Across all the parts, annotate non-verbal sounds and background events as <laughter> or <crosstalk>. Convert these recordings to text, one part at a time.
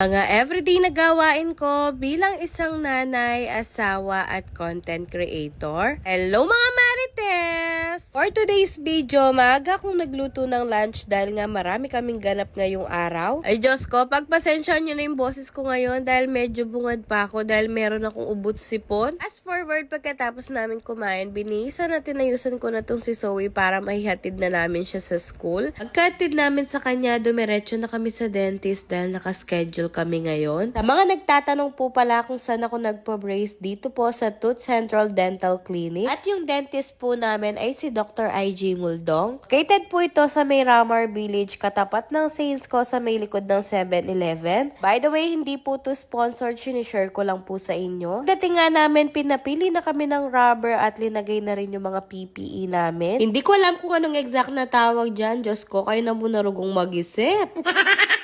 Mga everyday na gawain ko bilang isang nanay, asawa at content creator. Hello mga Marites! For today's video, maaga akong nagluto ng lunch dahil nga marami kaming ganap ngayong araw. Ay Diyos ko, pagpasensyahan nyo na yung boses ko ngayon dahil medyo bungad pa ako dahil meron akong ubot sipon. As forward, pagkatapos namin kumain, binihisan at tinayusan ko na tong si Zoe para mahihatid na namin siya sa school. Pagkatid namin sa kanya, dumiretso na kami sa dentist dahil nakaschedule kami ngayon. Sa mga nagtatanong po pala kung saan ako nagpa-brace dito po sa Tooth Central Dental Clinic. At yung dentist po namin ay si. IG Muldong. Located po ito sa may Ramar Village, katapat ng Saints ko sa may likod ng 7-Eleven. By the way, hindi po to sponsored, sinishare ko lang po sa inyo. Dating nga namin, pinapili na kami ng rubber at linagay na rin yung mga PPE namin. Hindi ko alam kung anong exact na tawag dyan. Diyos ko, kayo na muna rugong mag-isip. <laughs>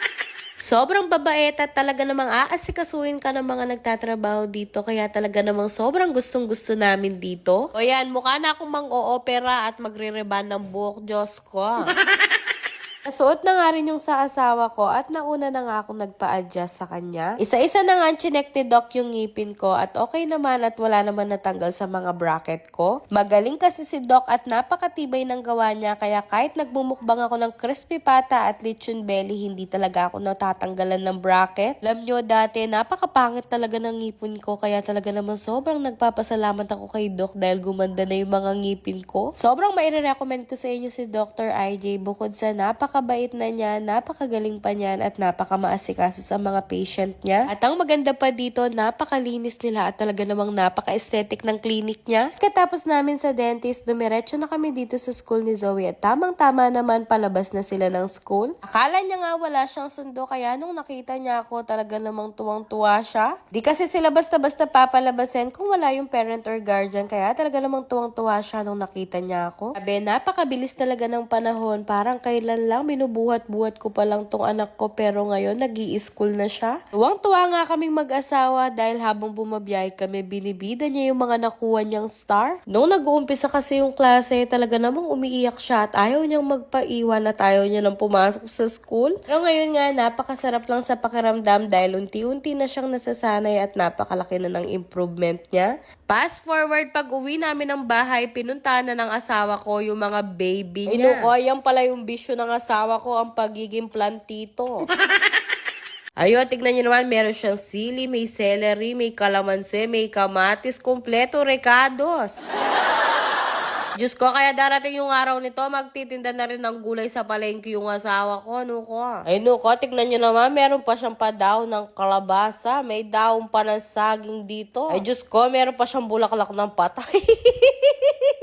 Sobrang babait talaga namang aasikasuhin ka ng mga nagtatrabaho dito kaya talaga namang sobrang gustong gusto namin dito. O yan, mukha na akong mang-oopera at magre-reban ng buhok, Diyos ko. <laughs> Nasuot na nga rin yung sa asawa ko at nauna na nga akong nagpa-adjust sa kanya. Isa-isa na nga chinek ni Doc yung ngipin ko at okay naman at wala naman natanggal sa mga bracket ko. Magaling kasi si Doc at napakatibay ng gawa niya kaya kahit nagbumukbang ako ng crispy pata at lechon belly, hindi talaga ako natatanggalan ng bracket. Alam nyo dati, napakapangit talaga ng ngipin ko kaya talaga naman sobrang nagpapasalamat ako kay Doc dahil gumanda na yung mga ngipin ko. Sobrang maire-recommend ko sa inyo si Dr. IJ bukod sa napakabait na niya, napakagaling pa niyan at napakamaasikaso sa mga patient niya. At ang maganda pa dito, napakalinis nila at talaga namang napaka-aesthetic ng clinic niya. Katapos namin sa dentist, dumiretso na kami dito sa school ni Zoe at tamang-tama naman palabas na sila ng school. Akala niya nga wala siyang sundo kaya nung nakita niya ako talaga namang tuwang-tuwa siya. Di kasi sila basta-basta papalabasin kung wala yung parent or guardian kaya talaga namang tuwang-tuwa siya nung nakita niya ako. Sabi, napakabilis talaga ng panahon. Parang kailan lang binubuhat-buhat ko pa lang tong anak ko pero ngayon nag school na siya. Tuwang-tuwa nga kaming mag-asawa dahil habang bumabiyay kami binibida niya yung mga nakuha niyang star. Nung nag-uumpisa kasi yung klase talaga namang umiiyak siya at ayaw niyang magpaiwan at ayaw niya nang pumasok sa school. Pero ngayon nga napakasarap lang sa pakiramdam dahil unti-unti na siyang nasasanay at napakalaki na ng improvement niya. Fast forward, pag uwi namin ng bahay, pinuntahan na ng asawa ko yung mga baby niya. Yan pala yung bisyo ng asawa ko, ang pagiging plantito. <laughs> Ayun, tignan nyo naman, meron siyang sili, may celery, may kalamansi, may kamatis, kompleto, recados. <laughs> Diyos ko, kaya darating yung araw nito, magtitinda na rin ng gulay sa palengke yung asawa ko, ano ko. Ay, no ko, tignan nyo naman, meron pa siyang padaw ng kalabasa, may daong pa ng saging dito. Ay, Diyos ko, meron pa siyang bulaklak ng patay. <laughs>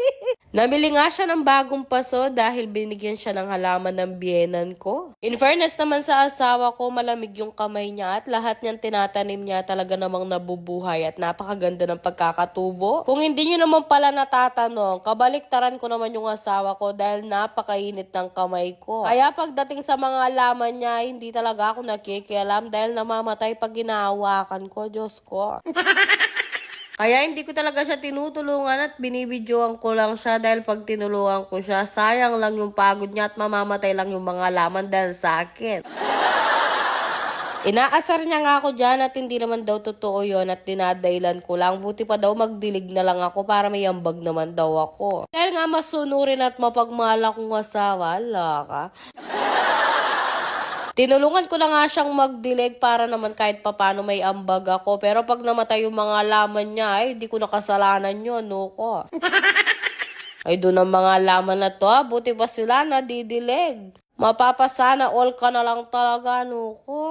Namili nga siya ng bagong paso dahil binigyan siya ng halaman ng biyenan ko. In fairness naman sa asawa ko, malamig yung kamay niya at lahat niyang tinatanim niya talaga namang nabubuhay at napakaganda ng pagkakatubo. Kung hindi niyo naman pala natatanong, kabaliktaran ko naman yung asawa ko dahil napakainit ng kamay ko. Kaya pagdating sa mga halaman niya, hindi talaga ako nakikialam dahil namamatay pag ginahawakan ko, Diyos ko. <laughs> Kaya hindi ko talaga siya tinutulungan at binibidyoan ko lang siya dahil pag tinulungan ko siya, sayang lang yung pagod niya at mamamatay lang yung mga laman dahil sa akin. <laughs> Inaasar niya nga ako dyan at hindi naman daw totoo yon at dinadailan ko lang. Buti pa daw magdilig na lang ako para may ambag naman daw ako. Dahil nga masunurin at mapagmahal akong asawa, ala ka. Tinulungan ko na nga siyang magdilig para naman kahit papano may ambag ako. Pero pag namatay yung mga laman niya, ay di ko nakasalanan yun, no ko. <laughs> ay doon ang mga laman na to, ah. buti pa sila nadidilig. Mapapasana all ka na lang talaga, no ko.